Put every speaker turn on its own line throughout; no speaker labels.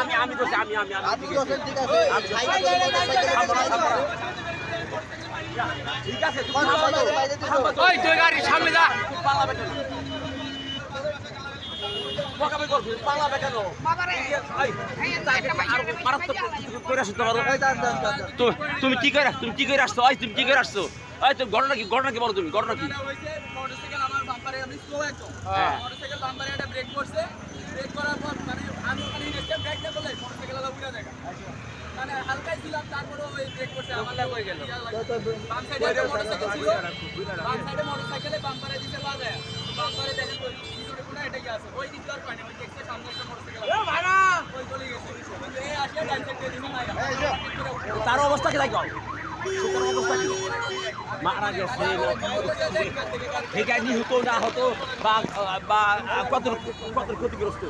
আমি আমি আমি আমি আমি ঠিক আছে তুমি।
ওই তুই সামনে যা।
এই, কি করে তুমি কি করে আসছো? তুমি কি করে আসছো? ওই তুমি ঘটনা কি ঘটনা কি বলো তুমি? ঘটনা কি?
মোটরসাইকেল আমার বাম্পারে আমি স্লো একদম
হ্যাঁ।
মোটরসাইকেল বাম্পারে একটা ব্রেক করছে ব্রেক করার পর মানে আমি ওখানে ইনস্ট্যান্ট ব্রেক না করলে মোটরসাইকেল আলা উড়ে যায় মানে হালকাই ছিলাম তারপরে ওই ব্রেক করছে আমার হয়ে গেল। বাম সাইডে মোটরসাইকেল ছিল। বাম সাইডে মোটরসাইকেলে বাম্পারে দিতে বাজে বাম্পারে দেখেন ওই ভিতরে কোনো এটা কি আছে। ওই দিকে আর পানি ওই দেখছে সামনে একটা মোটরসাইকেল ভাড়া! ওই চলে গেছে। কিন্তু এই আসিয়া ডান সাইডে দিন না
তার অবস্থা কি? লাগবে তার অবস্থা মারা গেছে। আছে নিহত না হতো বা বা কত কত ক্ষতিগ্রস্ত?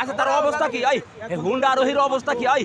আচ্ছা তার অবস্থা কি? এই হুন্ডা আরোহীর অবস্থা কি? এই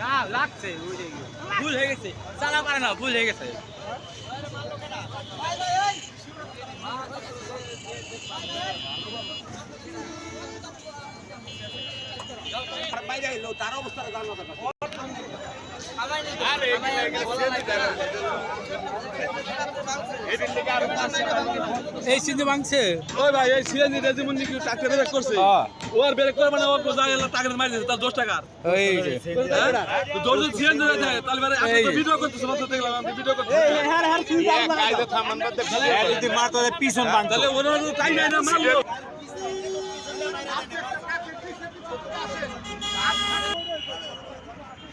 না লাগছে ভুল হয়ে গেছে। চালা পারে না ভুল হয়ে গেছে।
বাইরে তার অবস্থা
এই সিন্ধু মাংছে
ওই ভাই এই সিএনজি রেজিমন কি টাকা ব্রেক করছে ও আর ব্রেক করে মানে ও কোজা গেল টাকা মারি দিয়েছে তার 10 টাকার।
ওই যে।
হ্যাঁ? তো দশ জন সিএনজি রে যায় তাহলে মানে আপনি তো ভিডিও করতেছ মত দেখলাম আমি ভিডিও করতেছি।
যদি মার তোদের পিছন বাঁধ
তাহলে ওনার তো টাইম নাই না মারলো।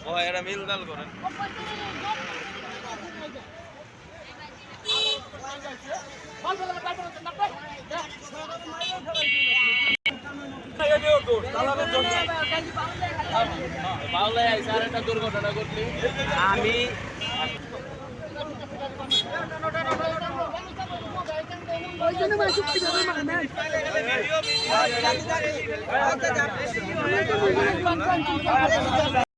ও এরা মিল দাল করেন
আমি
ওই জন্য মাসুক ছিল না